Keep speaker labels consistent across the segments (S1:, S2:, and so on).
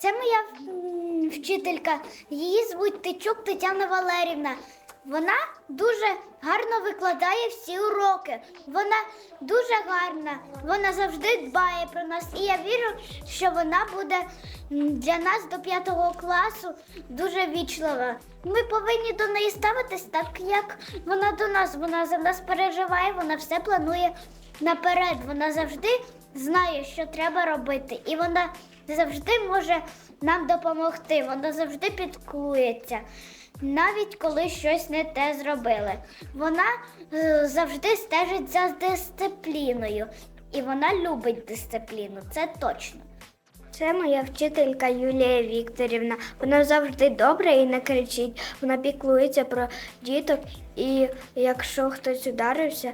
S1: Це моя вчителька. Її звуть Тичук Тетяна Валерівна. Вона дуже гарно викладає всі уроки. Вона дуже гарна, вона завжди дбає про нас. І я вірю, що вона буде для нас до п'ятого класу дуже вічлива. Ми повинні до неї ставитись так, як вона до нас. Вона за нас переживає, вона все планує наперед. Вона завжди знає, що треба робити, і вона завжди може нам допомогти. Вона завжди підклується, навіть коли щось не те зробили. Вона е, завжди стежить за дисципліною, і вона любить дисципліну. Це точно.
S2: Це моя вчителька Юлія Вікторівна. Вона завжди добра і не кричить. Вона піклується про діток, і якщо хтось ударився,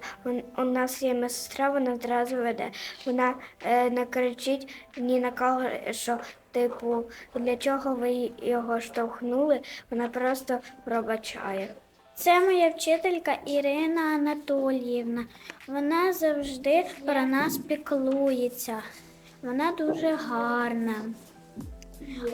S2: у нас є медсестра, вона одразу веде. Вона е, не кричить ні на кого, що типу, для чого ви його штовхнули, вона просто пробачає. Це моя вчителька Ірина Анатоліївна. Вона завжди про нас піклується. Вона дуже гарна.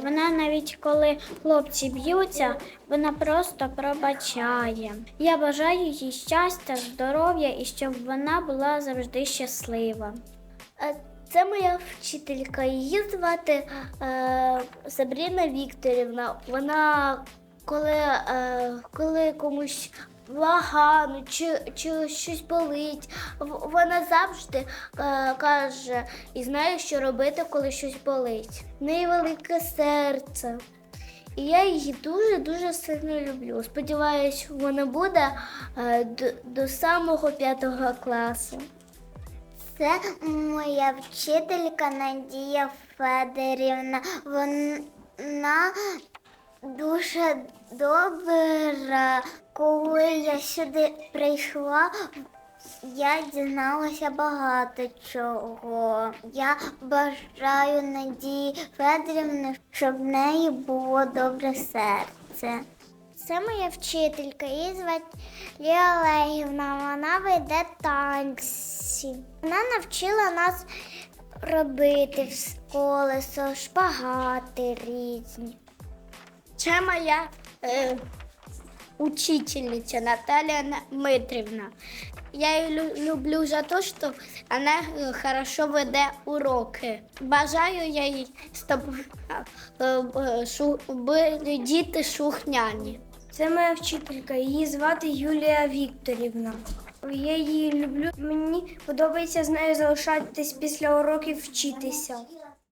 S2: Вона навіть коли хлопці б'ються, вона просто пробачає. Я бажаю їй щастя, здоров'я і щоб вона була завжди щаслива.
S1: Це моя вчителька. Її звати е, Сабріна Вікторівна. Вона коли, е, коли комусь погано чи, чи щось болить, вона завжди е, каже і знає, що робити, коли щось болить. В неї велике серце. І я її дуже-дуже сильно люблю. Сподіваюсь, вона буде е, до, до самого п'ятого класу.
S2: Це моя вчителька Надія Федорівна. Вона дуже добра. Коли я сюди прийшла, я дізналася багато чого. Я бажаю Надії Федорівни, щоб в неї було добре серце. Це моя вчителька, її звати Лія Олегівна. Вона веде танці. Вона навчила нас робити колесо, шпагати різні.
S1: Це моя е, учительниця Наталія На- Дмитрівна. Я її лю- люблю за те, що вона е, хорошо веде уроки. Бажаю я їй, щоб е, е, були діти шухняні.
S2: Це моя вчителька, її звати Юлія Вікторівна. Я її люблю. Мені подобається з нею залишатись після уроків вчитися.